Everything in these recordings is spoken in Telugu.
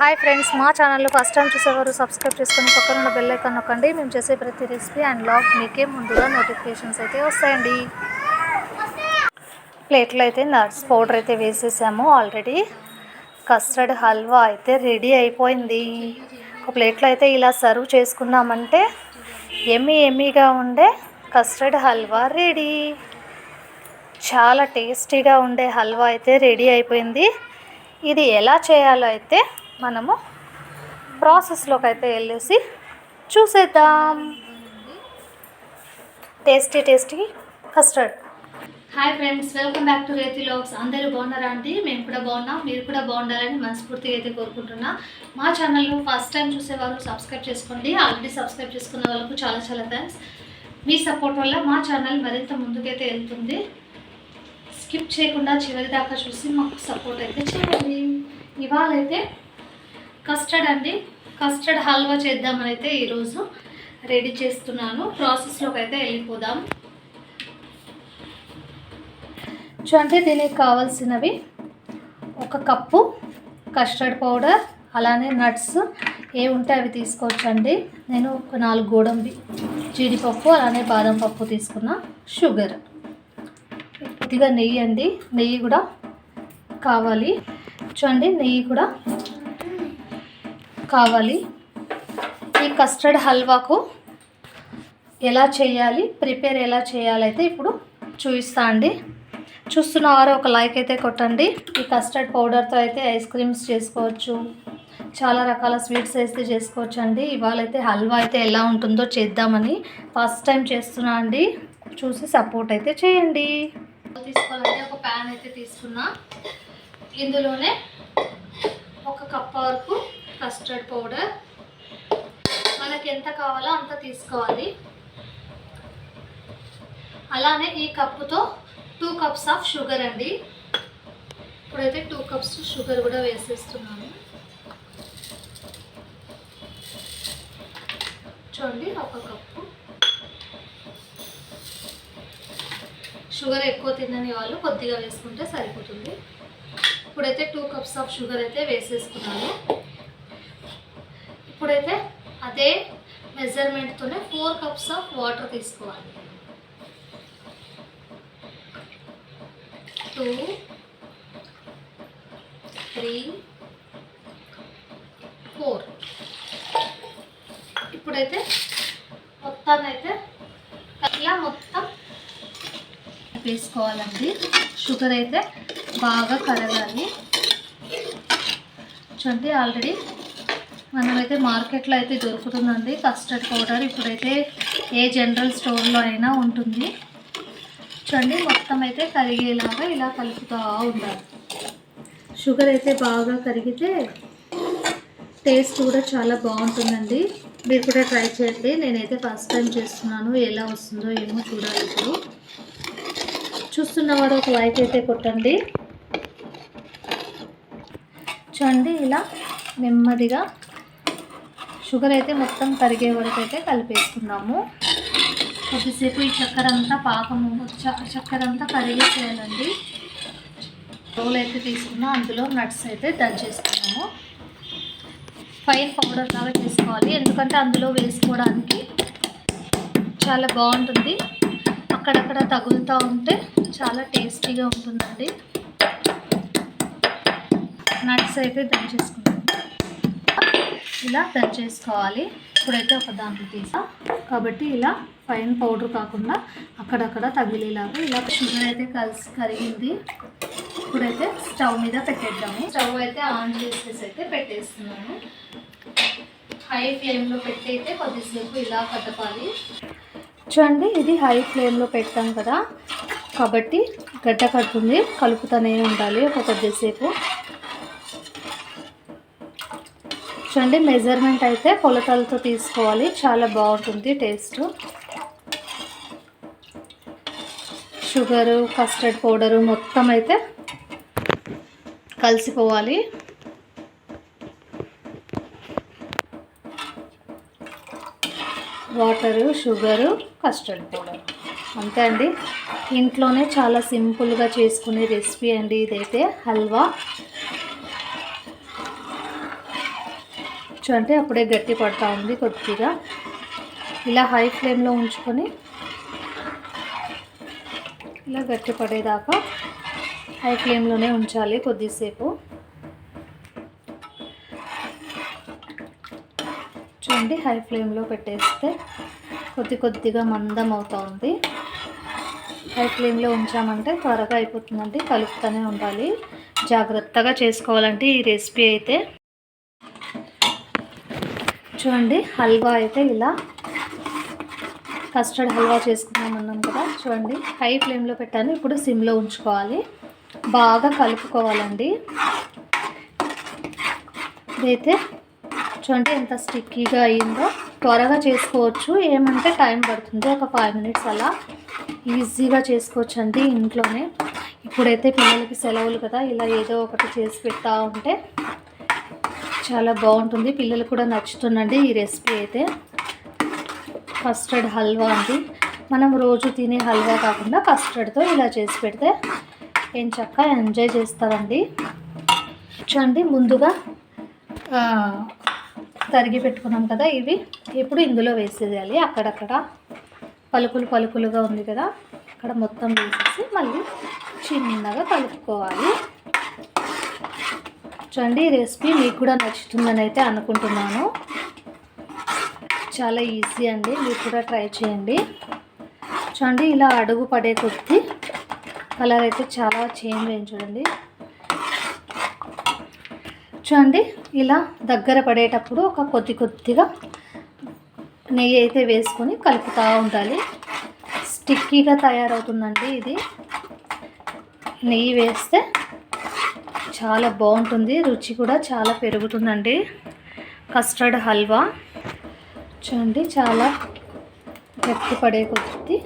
హాయ్ ఫ్రెండ్స్ మా ఛానల్ ఫస్ట్ టైం చూసేవారు సబ్స్క్రైబ్ చేసుకొని పక్కన ఉన్న బెల్ ఐకాన్ నొక్కండి. మేము చేసే ప్రతి రెసిపీ అండ్ లాగ్ మీకే ముందుగా నోటిఫికేషన్స్ అయితే వస్తాయండి. ప్లేట్లో అయితే నట్స్ పౌడర్ అయితే వేసేసాము. ఆల్రెడీ కస్టర్డ్ హల్వా అయితే రెడీ అయిపోయింది. ఒక ప్లేట్లో అయితే ఇలా సర్వ్ చేసుకున్నామంటే ఎమ్మి ఎమ్మిగా ఉండే కస్టర్డ్ హల్వా రెడీ. చాలా టేస్టీగా ఉండే హల్వా అయితే రెడీ అయిపోయింది. ఇది ఎలా చేయాలో అయితే మనము ప్రాసెస్లోకి అయితే వెళ్ళేసి చూసేద్దాం. Tasty tasty custard hi friends welcome back to రేతి లోక్స్ అందరూ బాగున్నారా అండి? మేము కూడా బాగున్నాం. మీరు కూడా బాగుండాలని మనస్ఫూర్తిగా అయితే కోరుకుంటున్నా. మా ఛానల్ ఫస్ట్ టైం చూసేవారు సబ్స్క్రైబ్ చేసుకోండి. ఆల్రెడీ సబ్స్క్రైబ్ చేసుకున్న వాళ్ళకు చాలా చాలా థ్యాంక్స్ మీ సపోర్ట్ వల్ల మా ఛానల్ మరింత ముందుకైతే వెళ్తుంది. స్కిప్ చేయకుండా చివరి దాకా చూసి మాకు సపోర్ట్ అయితే చేయండి. ఇవాళ అయితే కస్టర్డ్ అండి. కస్టర్డ్ హల్వా చేద్దామని అయితే ఈరోజు రెడీ చేస్తున్నాను. ప్రాసెస్లోకి అయితే వెళ్ళిపోదాం. చూడండి దీనికి కావాల్సినవి ఒక కప్పు కస్టర్డ్ పౌడర్ అలానే నట్స్ ఏ ఉంటే అవి తీసుకోవచ్చండి. నేను ఒక నాలుగు గోడంబి జీడిపప్పు అలానే బాదం పప్పు తీసుకున్న. షుగర్. కొద్దిగా నెయ్యి అండి. నెయ్యి కూడా కావాలి. చూడండి నెయ్యి కూడా కావాలి. ఈ కస్టర్డ్ హల్వాకు ఎలా చేయాలి ప్రిపేర్ ఎలా చేయాలైతే ఇప్పుడు చూపిస్తా అండి. చూస్తున్న వారు ఒక లైక్ అయితే కొట్టండి. ఈ కస్టర్డ్ పౌడర్తో అయితే ఐస్ క్రీమ్స్ చేసుకోవచ్చు. చాలా రకాల స్వీట్స్ అయితే చేసుకోవచ్చు అండి ఇవాళ అయితే హల్వా అయితే ఎలా ఉంటుందో చేద్దామని ఫస్ట్ టైం చేస్తున్నా అండి. చూసి సపోర్ట్ అయితే చేయండి. తీసుకోవాలంటే ఒక ప్యాన్ అయితే తీసుకున్నా. ఇందులోనే ఒక కప్ వరకు కస్టర్డ్ పౌడర్. మనకి ఎంత కావాలో అంత తీసుకోవాలి. అలానే ఈ కప్పుతో టూ కప్స్ ఆఫ్ షుగర్ అండి. ఇప్పుడైతే టూ కప్స్ షుగర్ కూడా వేసేస్తున్నాను. చూడండి ఒక కప్పు. షుగర్ ఎక్కువ తినని వాళ్ళు కొద్దిగా వేసుకుంటే సరిపోతుంది. ఇప్పుడైతే టూ కప్స్ ఆఫ్ షుగర్ అయితే వేసేసుకున్నాను. ఇప్పుడైతే అదే మెజర్మెంట్తోనే ఫోర్ కప్స్ ఆఫ్ వాటర్ తీసుకోవాలి. టూ త్రీ ఫోర్ ఇప్పుడైతే మొత్తాన్ని అయితే ఇలా మొత్తం వేసుకోవాలండి. షుగర్ అయితే బాగా కరగాలి. చూడండి ఆల్రెడీ మనమైతే మార్కెట్లో అయితే దొరుకుతుందండి. కస్టర్డ్ పౌడర్ ఇప్పుడైతే ఏ జనరల్ స్టోర్లో అయినా ఉంటుంది. చూడండి మొత్తం అయితే కరిగేలాగా ఇలా కలుపుతూ ఉండాలి. షుగర్ అయితే బాగా కరిగితే టేస్ట్ కూడా చాలా బాగుంటుందండి. మీరు కూడా ట్రై చేయండి. నేనైతే ఫస్ట్ టైం చేస్తున్నాను. ఎలా వస్తుందో ఏమో చూడాలి ఇప్పుడు. చూస్తున్నవారు ఒక లైక్ అయితే కొట్టండి. చూడండి ఇలా నెమ్మదిగా షుగర్ అయితే మొత్తం కరిగే వరకు అయితే కలిపేసుకున్నాము. కొద్దిసేపు ఈ చక్కెర అంతా పాకము చ- చక్కెర అంతా కరిగేసేయాలండి. రోల్ అయితే తీసుకున్నా అందులో నట్స్ అయితే దంచేసుకున్నాము ఫైన్ పౌడర్ లాగా చేసుకోవాలి ఎందుకంటే అందులో వేసుకోవడానికి చాలా బాగుంటుంది. అక్కడక్కడ తగులుతూ ఉంటే చాలా టేస్టీగా ఉంటుందండి. నట్స్ అయితే దంచేసుకున్నాము ఇలా దంచేసుకోవాలి ఇప్పుడైతే ఒక దాంట్లో తీసా. కాబట్టి ఇలా ఫైన్ పౌడర్ కాకుండా అక్కడక్కడ తగిలేలాగా ఇలా షుగర్ అయితే కలిసి కరిగింది. ఇప్పుడైతే స్టవ్ మీద పెట్టేద్దాము. స్టవ్ అయితే ఆన్ చేసేసి అయితే పెట్టేస్తున్నాను. హై ఫ్లేమ్లో పెట్టి అయితే కొద్దిసేపు ఇలా కదపాలి. చూడండి ఇది హై ఫ్లేమ్లో పెట్టాం కదా. కాబట్టి గడ్డ కడుతుంది. కలుపుతూనే ఉండాలి ఒక కొద్దిసేపు. చూడండి మెజర్మెంట్ అయితే కొలతలతో తీసుకోవాలి. చాలా బాగుంటుంది టేస్ట్ షుగరు కస్టర్డ్ పౌడరు మొత్తం అయితే కలిసిపోవాలి. వాటరు షుగరు కస్టర్డ్ పౌడర్ అంతే అండి. ఇంట్లోనే చాలా సింపుల్గా చేసుకునే రెసిపీ అండి ఇదైతే. హల్వా. చూడండి అప్పుడే గట్టి పడుతూ ఉంది కొద్దిగా. ఇలా హై ఫ్లేమ్లో ఉంచుకొని ఇలా గట్టి పడేదాకా హై ఫ్లేమ్లోనే ఉంచాలి కొద్దిసేపు. చూడండి హై ఫ్లేమ్లో పెట్టేస్తే కొద్ది కొద్దిగా మందం అవుతుంది హై ఫ్లేమ్లో ఉంచామంటే త్వరగా అయిపోతుందండి కలుపుతూనే ఉండాలి. జాగ్రత్తగా చేసుకోవాలంటే ఈ రెసిపీ అయితే. చూడండి హల్వా అయితే ఇలా కస్టర్డ్ హల్వా చేసుకుందాం అన్నాం కదా. చూడండి హై ఫ్లేమ్లో పెట్టాను. ఇప్పుడు సిమ్లో ఉంచుకోవాలి. బాగా కలుపుకోవాలండి. ఇదైతే చూడండి ఎంత స్టిక్కీగా అయ్యిందో త్వరగా చేసుకోవచ్చు. ఏమంటే టైం పడుతుంది. ఒక ఫైవ్ మినిట్స్ అలా ఈజీగా చేసుకోవచ్చు అండి ఇంట్లోనే. ఇప్పుడైతే పిల్లలకి సెలవులు కదా ఇలా ఏదో ఒకటి చేసి పెడతా ఉంటే చాలా బాగుంటుంది. పిల్లలు కూడా నచ్చుతుందండి ఈ రెసిపీ అయితే. కస్టర్డ్ హల్వా అండి. మనం రోజు తినే హల్వా కాకుండా కస్టర్డ్తో ఇలా చేసి పెడితే ఏం చక్క ఎంజాయ్ చేస్తారండి. చూడండి ముందుగా తరిగి పెట్టుకున్నాం కదా ఇవి. ఇప్పుడు ఇందులో వేసేయాలి? అక్కడక్కడ. పలుకులు పలుకులుగా ఉంది కదా. అక్కడ మొత్తం వేసేసి మళ్ళీ చిన్నగా కలుపుకోవాలి. చూడండి ఈ రెసిపీ మీకు కూడా నచ్చుతుందని అయితే అనుకుంటున్నాను. చాలా ఈజీ అండి మీరు కూడా ట్రై చేయండి. చూడండి ఇలా అడుగు పడే కొద్దీ కలర్ అయితే చాలా చేంజ్ అయింది చూడండి. చూడండి ఇలా దగ్గర పడేటప్పుడు ఒక కొద్ది కొద్దిగా నెయ్యి అయితే వేసుకొని కలుపుతూ ఉండాలి. స్టిక్కీగా తయారవుతుందండి ఇది. నెయ్యి వేస్తే చాలా బాగుంటుంది. రుచి కూడా చాలా పెరుగుతుందండి. కస్టర్డ్ హల్వా. చూడండి చాలా గట్టి పడే కొద్ది.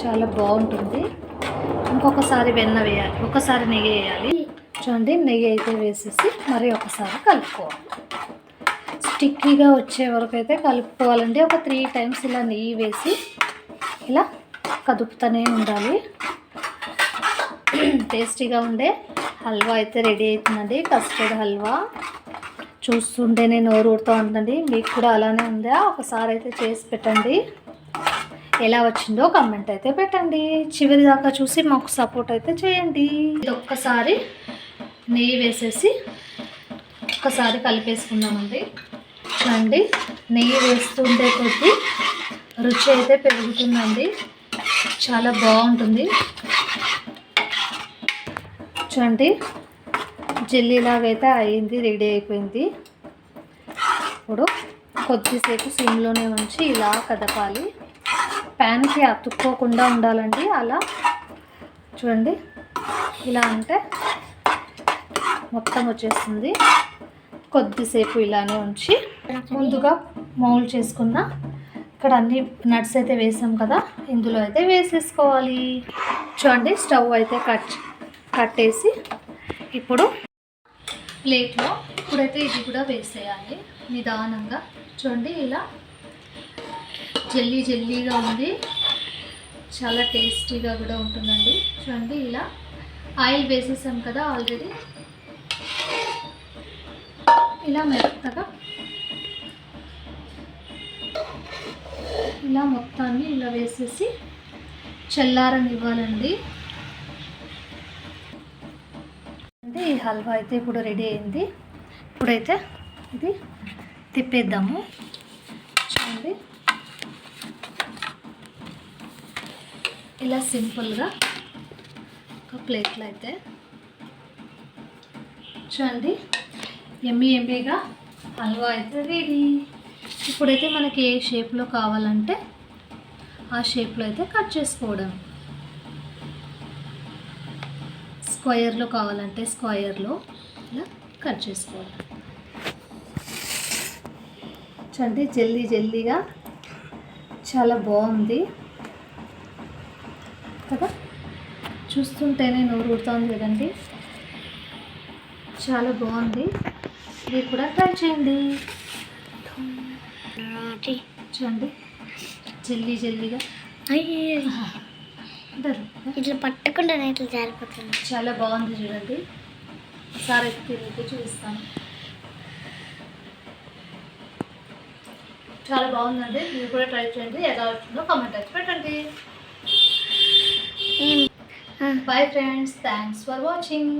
చాలా బాగుంటుంది. ఇంకొకసారి వెన్న వేయాలి. ఒకసారి నెయ్యి వేయాలి. చూడండి నెయ్యి అయితే వేసేసి మరి ఒకసారి కలుపుకోవాలి. స్టిక్కీగా వచ్చే వరకు అయితే కలుపుకోవాలండి. ఒక త్రీ టైమ్స్ ఇలా నెయ్యి వేసి ఇలా కదుపుతూనే ఉండాలి. టేస్టీగా ఉండే హల్వా అయితే రెడీ అవుతుందండి కస్టర్డ్ హల్వా. చూస్తుంటేనే నోరు ఊరుతూ ఉందండి మీకు కూడా అలానే ఉందా? ఒకసారి అయితే చేసి పెట్టండి. ఎలా వచ్చిందో కమెంట్ అయితే పెట్టండి. చివరి దాకా చూసి మాకు సపోర్ట్ అయితే చేయండి. ఇది ఒక్కసారి నెయ్యి వేసేసి ఒక్కసారి కలిపేసుకుందామండి. చూడండి నెయ్యి వేస్తుంటే కొద్దీ రుచి అయితే పెరుగుతుందండి. చాలా బాగుంటుంది. చూడండి జెల్లీలాగైతే అయింది రెడీ అయిపోయింది. ఇప్పుడు కొద్దిసేపు సిమ్లోనే ఉంచి ఇలా కదపాలి. ప్యాన్కి అతుక్కోకుండా ఉండాలండి అలా. చూడండి ఇలా అంటే మొత్తం వచ్చేస్తుంది. కొద్దిసేపు ఇలానే ఉంచి ముందుగా మౌల్ చేసుకున్న ఇక్కడ అన్ని నట్స్ అయితే వేసాం కదా ఇందులో అయితే వేసేసుకోవాలి. చూడండి స్టవ్ అయితే కట్ కట్టేసి ఇప్పుడు ప్లేట్లో ఇప్పుడైతే ఇది కూడా వేసేయాలి నిదానంగా. చూడండి ఇలా జల్లీ జల్లీగా ఉంది. చాలా టేస్టీగా కూడా ఉంటుందండి. చూడండి ఇలా ఆయిల్ వేసేసాం కదా ఆల్రెడీ. ఇలా మెత్తగా ఇలా మొత్తాన్ని ఇలా వేసేసి చల్లారనివ్వాలండి. అంటే ఈ హల్వా అయితే ఇప్పుడు రెడీ అయింది. ఇప్పుడైతే ఇది తిప్పేద్దాము. చూడండి. ఇలా సింపుల్గా ఒక ప్లేట్లో అయితే చూడండి. ఎమ్మి ఎమ్మిగా హల్వా అయితే రెడీ. ఇప్పుడైతే మనకి ఏ షేప్లో కావాలంటే ఆ షేప్లో అయితే కట్ చేసుకోవడం. స్క్వయర్లో కావాలంటే స్క్వయర్లో ఇలా కట్ చేసుకోవడం చూడండి జల్దీ జల్దీగా చాలా బాగుంది. కదా? చూస్తుంటేనే నోరు ఊరుతోంది కదండి. చాలా బాగుంది. ఇది కూడా ట్రై చేయండి. చూడండి జల్దీ జల్దీగా. పట్టుకుంటారు. ఇట్లా పట్టకుండా ఇట్లా జారిపోతుంది. చాలా బాగుంది చూడండి. ఒకసారి తిరిగి చూస్తాను చాలా బాగుందండి. మీరు కూడా ట్రై చేయండి. ఎలా వచ్చిందో కామెంట్ వచ్చి పెట్టండి. Bye friends thanks for watching